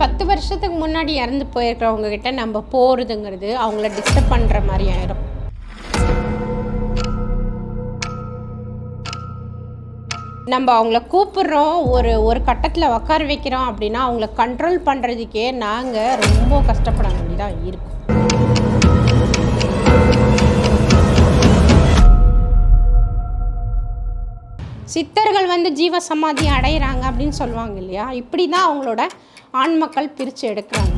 பத்து வருஷத்துக்கு முன்னாடி இறந்து போயிருக்கிறவங்க கிட்ட நம்ம போகிறதுங்கிறது அவங்கள டிஸ்டர்ப் பண்ணுற மாதிரி ஆயிடும் நம்ம அவங்கள கூப்பிடுறோம் ஒரு ஒரு கட்டத்தில் உட்கார வைக்கிறோம் அப்படின்னா அவங்கள கண்ட்ரோல் பண்ணுறதுக்கே நாங்கள் ரொம்ப கஷ்டப்பட வேண்டியதாக இருக்கும். சித்தர்கள் வந்து ஜீவ சமாதி அடையிறாங்க அப்படின்னு சொல்லுவாங்க இல்லையா? இப்படி தான் அவங்களோட ஆண் மக்கள் பிரித்து எடுக்கிறாங்க.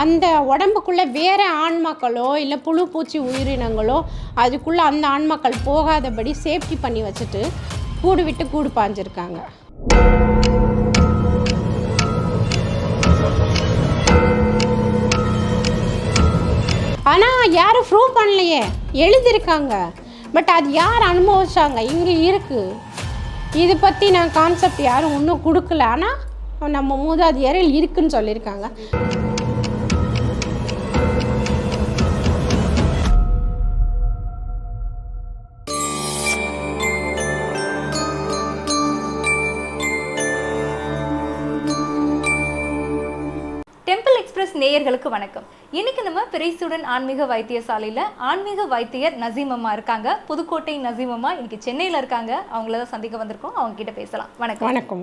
அந்த உடம்புக்குள்ளே வேறு ஆண்மக்களோ இல்லை புழு பூச்சி உயிரினங்களோ அதுக்குள்ளே அந்த ஆண்மக்கள் போகாதபடி சேஃப்டி பண்ணி வச்சுட்டு கூடு விட்டு கூடு பாஞ்சிருக்காங்க ஆனால் யாரும் ப்ரூவ் பண்ணலையே. எழுதியிருக்காங்க. பட் அது யார் அனுபவிச்சாங்க? இங்கே இருக்குது இது பற்றி நான் கான்செப்ட் யாரும் இன்னும் கொடுக்கல. ஆனால் நம்ம மூதாதையரில் இருக்குன்னு சொல்லியிருக்காங்க. எக்ஸ்பிரஸ் நேயர்களுக்கு வணக்கம். இன்னைக்கு நம்ம பிரைசுடன் ஆன்மீக வைத்தியசாலையில ஆன்மீக வைத்தியர் நசீம் அம்மா இருக்காங்க. புதுக்கோட்டை நசீம் அம்மா இன்னைக்கு சென்னையில இருக்காங்க. அவங்கள தான் சந்திக்க வந்திருக்கோம். அவங்க கிட்ட பேசலாம். வணக்கம். வணக்கம்.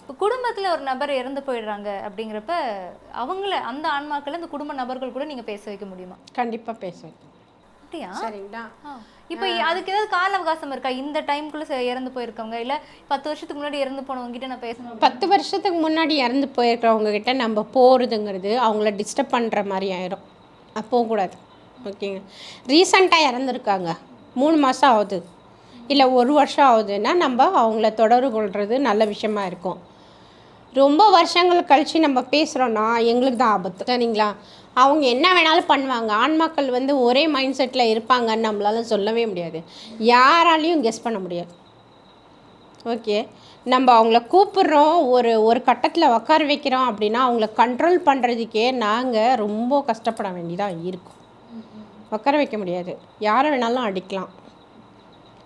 இப்போ குடும்பத்துல ஒரு நபர் இறந்து போயிடுறாங்க அப்படிங்கிறப்ப அவங்கள அந்த ஆன்மாக்களை அந்த குடும்ப நபர்கள் கூட நீங்க பேச வைக்க முடியுமா? கண்டிப்பாக பேசுவேன் அப்படியா? சரிங்களா. இப்போ அதுக்கு ஏதாவது கால அவகாசம் இருக்கா? இந்த டைம்குள்ள செ- இறந்து போயிருக்கவங்க இல்ல பத்து வருஷத்துக்கு முன்னாடி இறந்து போனவங்க கிட்ட நான் பேசணும் பத்து வருஷத்துக்கு முன்னாடி இறந்து போயிருக்கிறவங்க கிட்ட நம்ம போகிறதுங்கிறது அவங்கள டிஸ்டர்ப் பண்ணுற மாதிரி ஆயிடும் அது போகக்கூடாது ஓகேங்க. ரீசண்டாக இறந்துருக்காங்க. மூணு மாதம் ஆகுது. இல்லை ஒரு வருஷம் ஆகுதுன்னா நம்ம அவங்கள தொடர்பு கொள்வது நல்ல விஷயமா இருக்கும். ரொம்ப வருஷங்கள் கழித்து நம்ம பேசுகிறோன்னா எங்களுக்கு தான் ஆபத்து. சரிங்களா? அவங்க என்ன வேணாலும் பண்ணுவாங்க. ஆண்மக்கள் வந்து ஒரே மைண்ட் செட்டில் இருப்பாங்கன்னு நம்மளால சொல்லவே முடியாது. யாராலையும் கெஸ் பண்ண முடியாது. ஓகே நம்ம அவங்கள கூப்பிட்றோம். ஒரு ஒரு கட்டத்தில் உட்கார வைக்கிறோம் அப்படின்னா அவங்கள கண்ட்ரோல் பண்ணுறதுக்கே நாங்கள் ரொம்ப கஷ்டப்பட வேண்டியதாக இருக்கும். உட்கார வைக்க முடியாது. யாரை வேணாலும் அடிக்கலாம்.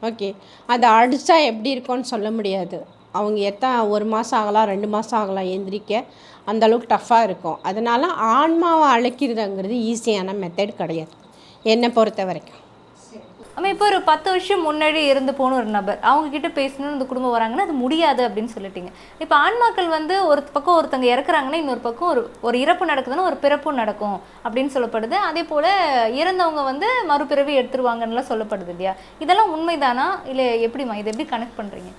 ஓகே அதை அடித்தா எப்படி இருக்கும்னு சொல்ல முடியாது. அவங்க எத்தனை ஒரு மாதம் ஆகலாம் ரெண்டு மாதம் ஆகலாம் எந்திரிக்க அந்த அளவுக்கு டஃப்பாக இருக்கும். அதனால் ஆன்மாவை அழைக்கிறதுங்கிறது ஈஸியான மெத்தட் கிடையாது. என்னை பொறுத்த வரைக்கும். ஆமா இப்போ ஒரு பத்து வருஷம் முன்னாடி இருந்து போன ஒரு நபர் அவங்க கிட்ட பேசணும்னு இந்த குடும்பம் வராங்கன்னா அது முடியாது அப்படின்னு சொல்லிட்டீங்க. இப்போ ஆன்மாக்கள் வந்து ஒரு பக்கம் ஒருத்தங்க இறக்குறாங்கன்னா இன்னொரு பக்கம் ஒரு ஒரு இறப்பு நடக்குதுன்னா ஒரு பிறப்பும் நடக்கும் அப்படின்னு சொல்லப்படுது. அதே போல இறந்தவங்க வந்து மறுபிறவி எடுத்துருவாங்கன்னுலாம் சொல்லப்படுது இல்லையா? இதெல்லாம் உண்மைதானா? இல்லை எப்படிம்மா இதை எப்படி கனெக்ட் பண்ணுறீங்க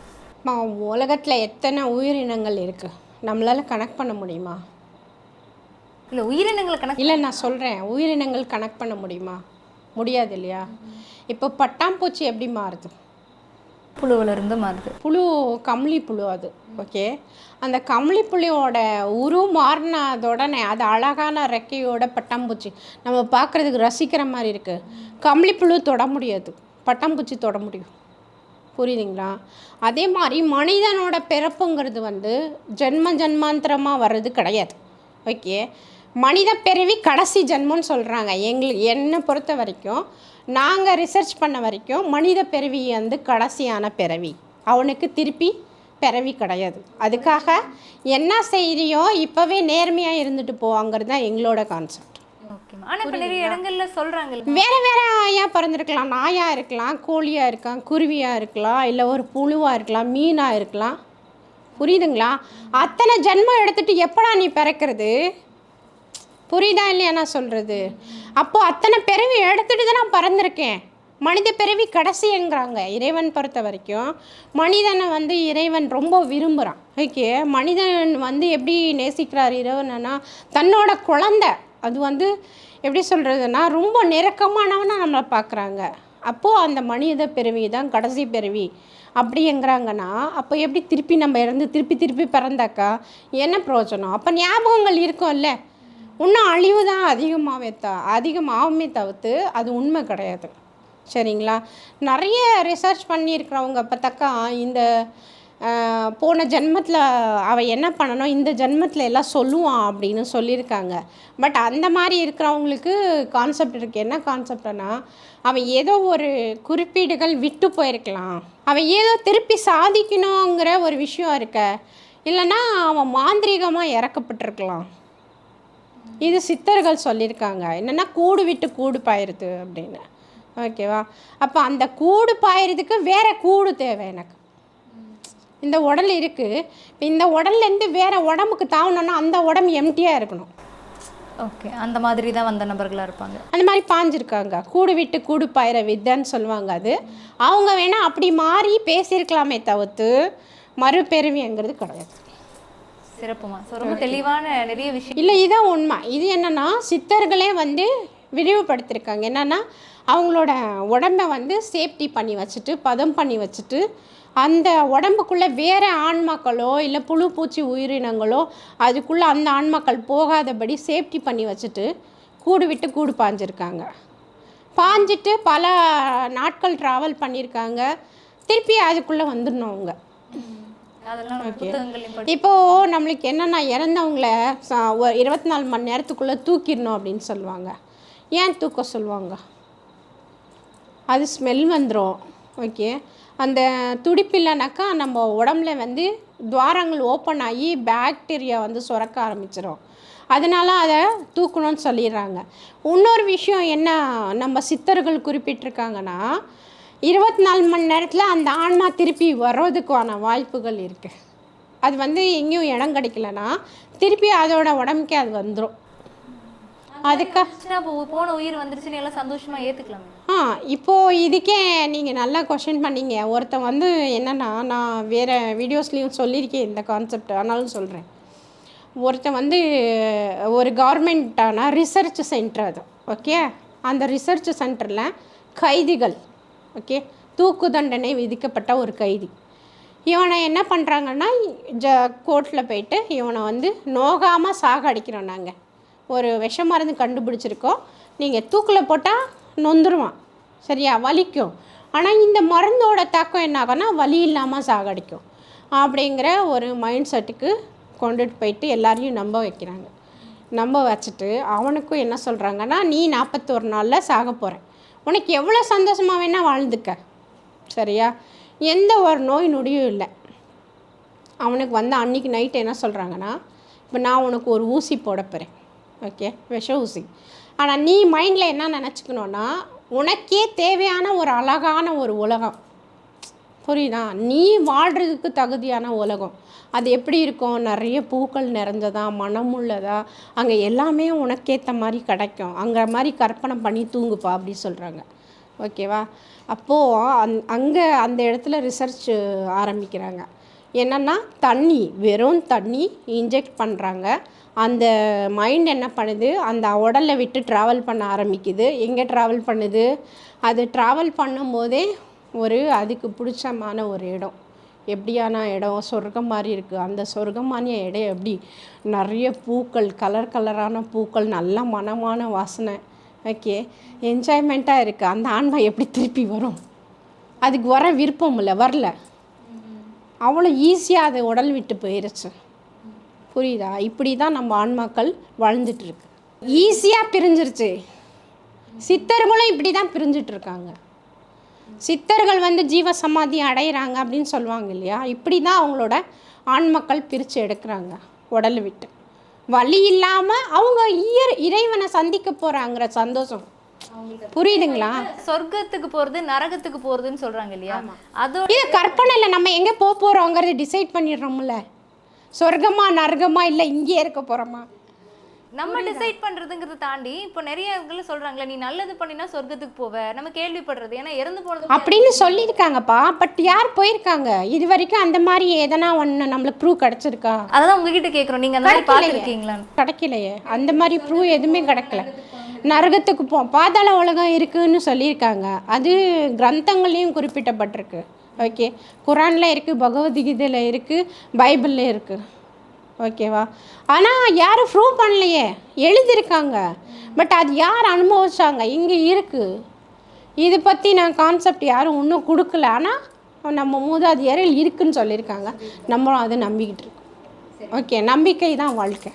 உலகத்தில் எத்தனை உயிரினங்கள் இருக்குது நம்மளால் கனெக்ட் பண்ண முடியுமா? இல்லை உயிரினங்களை கணக்கு இல்லை நான் சொல்கிறேன் உயிரினங்கள் கனெக்ட் பண்ண முடியுமா? முடியாது இல்லையா? இப்போ பட்டாம்பூச்சி எப்படி மாறுது? புழுவில் இருந்து மாறுது. புழு கம்ளி புழு அது ஓகே? அந்த கம்ளி புலியோட உரு மாறினதோடனே அது அழகான ரெக்கையோட பட்டாம்பூச்சி. நம்ம பார்க்குறதுக்கு ரசிக்கிற மாதிரி இருக்குது கம்ளி புழு தொட முடியாது. பட்டாம்பூச்சி தொட முடியும். புரியுதுங்களா? அதே மாதிரி மனிதனோட பிறப்புங்கிறது வந்து ஜென்ம ஜென்மாந்திரமாக வர்றது கிடையாது. ஓகே? மனித பிறவி கடைசி ஜென்மம்னு சொல்கிறாங்க எங்களுக்கு என்னை பொறுத்த வரைக்கும் நாங்கள் ரிசர்ச் பண்ண வரைக்கும் மனித பிறவி வந்து கடைசியான பிறவி. அவனுக்கு திருப்பி பிறவி கிடையாது. அதுக்காக என்ன செய்கிறியோ இப்போவே நேர்மையாக இருந்துட்டு போவாங்கிறது தான் எங்களோட கான்செப்ட் ஆனால் இப்போ நிறைய இடங்கள்ல சொல்றாங்கல்ல. வேற வேற ஐயா பிறந்திருக்கலாம். நாயா இருக்கலாம் கோழியா இருக்கலாம் குருவியா இருக்கலாம் இல்லை ஒரு புழுவா இருக்கலாம் மீனா இருக்கலாம். புரியுதுங்களா? அத்தனை ஜென்மம் எடுத்துட்டு எப்படா நீ பிறக்கிறது? புரியுதா இல்லையா நான் சொல்கிறது அப்போ அத்தனை பிறவி எடுத்துட்டு தான் நான் பிறந்திருக்கேன். மனித பிறவி கடைசிங்கிறாங்க இறைவன் பொறுத்த வரைக்கும். மனிதனை வந்து இறைவன் ரொம்ப விரும்புகிறான் ஓகே? மனிதன் வந்து எப்படி நேசிக்கிறார் இறைவனா தன்னோட குழந்தை. அது வந்து எப்படி சொல்கிறதுனா ரொம்ப நெருக்கமானவனாக நம்மளை பார்க்குறாங்க அப்போது அந்த மனித பிறவி தான் கடைசி பிறவி அப்படிங்கிறாங்கன்னா அப்போ எப்படி திருப்பி நம்ம இறந்து திருப்பி திருப்பி பிறந்தாக்கா என்ன பிரயோஜனம்? அப்போ ஞாபகங்கள் இருக்கும்ல. இன்னும் அழிவு தான் அதிகமாகவே த அதிகமாகவுமே தவிர்த்து அது உண்மை கிடையாது. சரிங்களா? நிறைய ரிசர்ச் பண்ணியிருக்கிறவங்க பார்த்தாக்கா இந்த போன ஜென்மத்தில் அவள் என்ன பண்ணணும் இந்த ஜென்மத்தில் எல்லாம் சொல்லுவான் அப்படின்னு சொல்லியிருக்காங்க. பட் அந்த மாதிரி இருக்கிறவங்களுக்கு கான்செப்ட் இருக்குது என்ன கான்செப்ட்னா அவன் ஏதோ ஒரு குறிப்பீடுகள் விட்டு போயிருக்கலாம். அவன் ஏதோ திருப்பி சாதிக்கணுங்கிற ஒரு விஷயம் இருக்க. இல்லைன்னா அவன் மாந்திரீகமாக இறக்கப்பட்டிருக்கலாம். இது சித்தர்கள் சொல்லியிருக்காங்க. என்னென்னா கூடு விட்டு கூடு பாயிருது அப்படின்னு. ஓகேவா? அப்போ அந்த கூடு பாயிறதுக்கு வேறு கூடு தேவை எனக்கு. இந்த உடல் இருக்குது இப்போ இந்த உடல்லேருந்து வேற உடம்புக்கு தாவணும்னா அந்த உடம்பு எம்டியாக இருக்கணும். ஓகே. அந்த மாதிரி தான் வந்த நபர்களாக இருப்பாங்க. அந்த மாதிரி பாஞ்சிருக்காங்க. கூடு விட்டு கூடு பாயிற வித்தைன்னு சொல்லுவாங்க அது. அவங்க வேணால் அப்படி மாறி பேசியிருக்கலாமே தவிர்த்து மறுபிறவிங்கிறது கிடையாது. சிறப்புமா. ஸோ ரொம்ப தெளிவான நிறைய விஷயம். இல்லை இதுதான் உண்மை. இது என்னென்னா சித்தர்களே வந்து விரிவுபடுத்தியிருக்காங்க என்னென்னா அவங்களோட உடம்பை வந்து சேஃப்டி பண்ணி வச்சுட்டு பதம் பண்ணி வச்சுட்டு அந்த உடம்புக்குள்ளே வேறு ஆன்மாக்களோ இல்லை புழு பூச்சி உயிரினங்களோ அதுக்குள்ளே அந்த ஆன்மாக்கள் போகாதபடி சேஃப்டி பண்ணி வச்சுட்டு கூடு விட்டு கூடு பாஞ்சிருக்காங்க. பாஞ்சிட்டு பல நாட்கள் ட்ராவல் பண்ணியிருக்காங்க. திருப்பி அதுக்குள்ளே வந்துடணும் அவங்க. படி இப்போது நம்மளுக்கு என்னென்னா இறந்தவங்கள இருபத்தி நாலு மணி நேரத்துக்குள்ளே தூக்கிடணும் அப்படின்னு சொல்லுவாங்க. ஏன் தூக்க சொல்லுவாங்க? அது ஸ்மெல் வந்துடும் ஓகே அந்த துடிப்பு இல்லைனாக்கா நம்ம உடம்புல வந்து துவாரங்கள் ஓப்பன் ஆகி பாக்டீரியா வந்து சுரக்க ஆரம்பிச்சிடும் அதனால் அதை தூக்கணும்னு சொல்லிடுறாங்க. இன்னொரு விஷயம் என்ன நம்ம சித்தர்கள் குறிப்பிட்டிருக்காங்கன்னா இருபத்தி நாலு மணி நேரத்தில் அந்த ஆன்மா திருப்பி வர்றதுக்கான வாய்ப்புகள் இருக்குது அது வந்து எங்கேயும் இடம் கிடைக்கலன்னா திருப்பி அதோட உடம்புக்கே அது வந்துடும் அதுக்கா? அப்போ போன உயிர் வந்துருச்சுன்னு எல்லாம் சந்தோஷமா ஏத்துக்கலாமே. ஆ இப்போது இதுக்கே நீங்கள் நல்லா கொஷின் பண்ணீங்க. ஒருத்தன் வந்து என்னென்னா நான் வேறு வீடியோஸ்லேயும் சொல்லியிருக்கேன் இந்த கான்செப்ட் ஆனாலும் சொல்கிறேன் ஒருத்தன் வந்து ஒரு கவர்மெண்ட்டான ரிசர்ச் சென்டர் அது ஓகே அந்த ரிசர்ச் சென்டரில் கைதிகள் ஓகே தூக்கு தண்டனை விதிக்கப்பட்ட ஒரு கைதி. இவனை என்ன பண்ணுறாங்கன்னா ஜ கோர்ட்டில் போயிட்டு இவனை வந்து நோகாமல் சாகடிக்கிறோம் நாங்கள் ஒரு விஷ மருந்து கண்டுபிடிச்சிருக்கோம். நீங்கள் தூக்கில் போட்டால் நொந்துருவான். சரியா? வலிக்கும். ஆனால் இந்த மருந்தோட தாக்கம் என்ன ஆகும்னா வலி இல்லாமல் சாகடிக்கும். அப்படிங்கிற ஒரு மைண்ட் செட்டுக்கு கொண்டுட்டு போயிட்டு எல்லாரையும் நம்ப வைக்கிறாங்க. நம்ப வச்சுட்டு அவனுக்கும் என்ன சொல்கிறாங்கன்னா நீ நாற்பத்தோரு நாளில் சாக போகிறேன் உனக்கு எவ்வளோ சந்தோஷமாக வேணால் வாழ்ந்துக்க. சரியா? எந்த ஒரு நோய் நொடியும் இல்லை. அவனுக்கு வந்து அன்றைக்கி நைட்டு என்ன சொல்கிறாங்கன்னா இப்போ நான் உனக்கு ஒரு ஊசி போட போகிறேன் ஓகே விஷ ஊசி. ஆனால் நீ மைண்டில் என்ன நினச்சிக்கணுன்னா உனக்கே தேவையான ஒரு அழகான ஒரு உலகம். புரியுதா? நீ வாழ்கிறதுக்கு தகுதியான உலகம். அது எப்படி இருக்கும்? நிறைய பூக்கள் நிறைஞ்சதா மனமுள்ளதா அங்கே எல்லாமே உனக்கேற்ற மாதிரி கிடைக்கும். அங்கே மாதிரி கற்பனை பண்ணி தூங்குப்பா அப்படி சொல்கிறாங்க ஓகேவா அப்போது அந் அங்கே அந்த இடத்துல ரிசர்ச் ஆரம்பிக்கிறாங்க. என்னென்னா தண்ணி வெறும் தண்ணி இன்ஜெக்ட் பண்ணுறாங்க அந்த மைண்ட் என்ன பண்ணுது? அந்த உடலை விட்டு ட்ராவல் பண்ண ஆரம்பிக்குது. எங்கே ட்ராவல் பண்ணுது? அது ட்ராவல் பண்ணும்போதே ஒரு அதுக்கு பிடிச்சமான ஒரு இடம். எப்படியான இடம்? சொர்க்கம் மாதிரி இருக்குது அந்த சொர்க்கமான இடம் எப்படி? நிறைய பூக்கள் கலர் கலரான பூக்கள் நல்ல மனமான வாசனை. ஓகே என்ஜாய்மெண்ட்டாக இருக்குது அந்த ஆன்மா எப்படி திருப்பி வரும்? அதுக்கு வர விருப்பம் இல்லை. வரல. அவ்வளோ ஈஸியாக அது உடல் விட்டு போயிருச்சு. புரியுதா? இப்படி தான் நம்ம ஆன்மாக்கள் வாழ்ந்துட்டு இருக்கு ஈஸியாக பிரிஞ்சிருச்சு. சித்தர்களும் இப்படி தான் பிரிஞ்சிட்டு இருக்காங்க சித்தர்கள் வந்து ஜீவ சமாதி அடையிறாங்க அப்படின்னு சொல்லுவாங்க இல்லையா? இப்படி தான் அவங்களோட ஆன்மக்கள் பிரித்து எடுக்கிறாங்க உடலை விட்டு. வலி இல்லாமல் அவங்க இயற் இறைவனை சந்திக்க போகிறாங்கிற சந்தோஷம். புரியுதுங்களா? சொர்க்கத்துக்கு போறது நரகத்துக்கு போறதுன்னு சொல்றாங்க இல்லையா? அதோட இது கற்பனையில் நம்ம எங்கே போக போகிறோங்கிறத டிசைட் பண்ணிடுறோம்ல. சொர்க்கமா நரகமா இல்லை இங்கேயே இருக்க போகிறோமா நம்ம டிசைட் பண்றதுங்கிறத தாண்டி இப்போ நிறைய இவங்கள சொல்றாங்களே நீ நல்லது பண்ணினா சொர்க்கத்துக்கு போவ. நம்ம கேள்விப்படுறது ஏன்னா இறந்து போனது அப்படின்னு சொல்லியிருக்காங்கப்பா. பட் யார் போயிருக்காங்க? இது வரைக்கும் அந்த மாதிரி எதனா ஒன்று நம்மளுக்கு ப்ரூவ் கிடச்சிருக்கா? அதான் உங்ககிட்ட கேக்குறோம். நீங்க அந்த மாதிரி பார்த்துருக்கீங்களான்னு. கிடைக்கலையே. அந்த மாதிரி ப்ரூவ் எதுவுமே கிடைக்கல. நரகத்துக்கு போ பாதாள உலகம் இருக்குன்னு சொல்லியிருக்காங்க. அது கிரந்தங்கள்லேயும் குறிப்பிட்டப்பட்டிருக்கு. ஓகே குரானில் இருக்குது பகவத்கீதையில் இருக்குது பைபிளில் இருக்குது ஓகேவா ஆனால் யாரும் ப்ரூவ் பண்ணலையே. எழுதியிருக்காங்க. பட் அது யார் அனுபவிச்சாங்க? இங்கே இருக்குது இது பற்றி நான் கான்செப்ட் யாரும் இன்னும் கொடுக்கல. ஆனால் நம்ம மூதாதியாரில் இருக்குன்னு சொல்லியிருக்காங்க. நம்மளும் அதை நம்பிக்கிட்டு இருக்கோம். ஓகே நம்பிக்கை தான் வாழ்க்கை.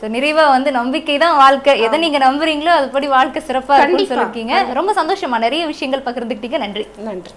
ஸோ நிறைவா வந்து நம்பிக்கை தான் வாழ்க்கை. எதை நீங்க நம்புறீங்களோ அதுபடி வாழ்க்கை சிறப்பா இருக்கும்னு சொல்லியிருக்கீங்க. ரொம்ப சந்தோஷமா நிறைய விஷயங்கள் பகிர்ந்துக்கிட்டீங்க. நன்றி. நன்றி.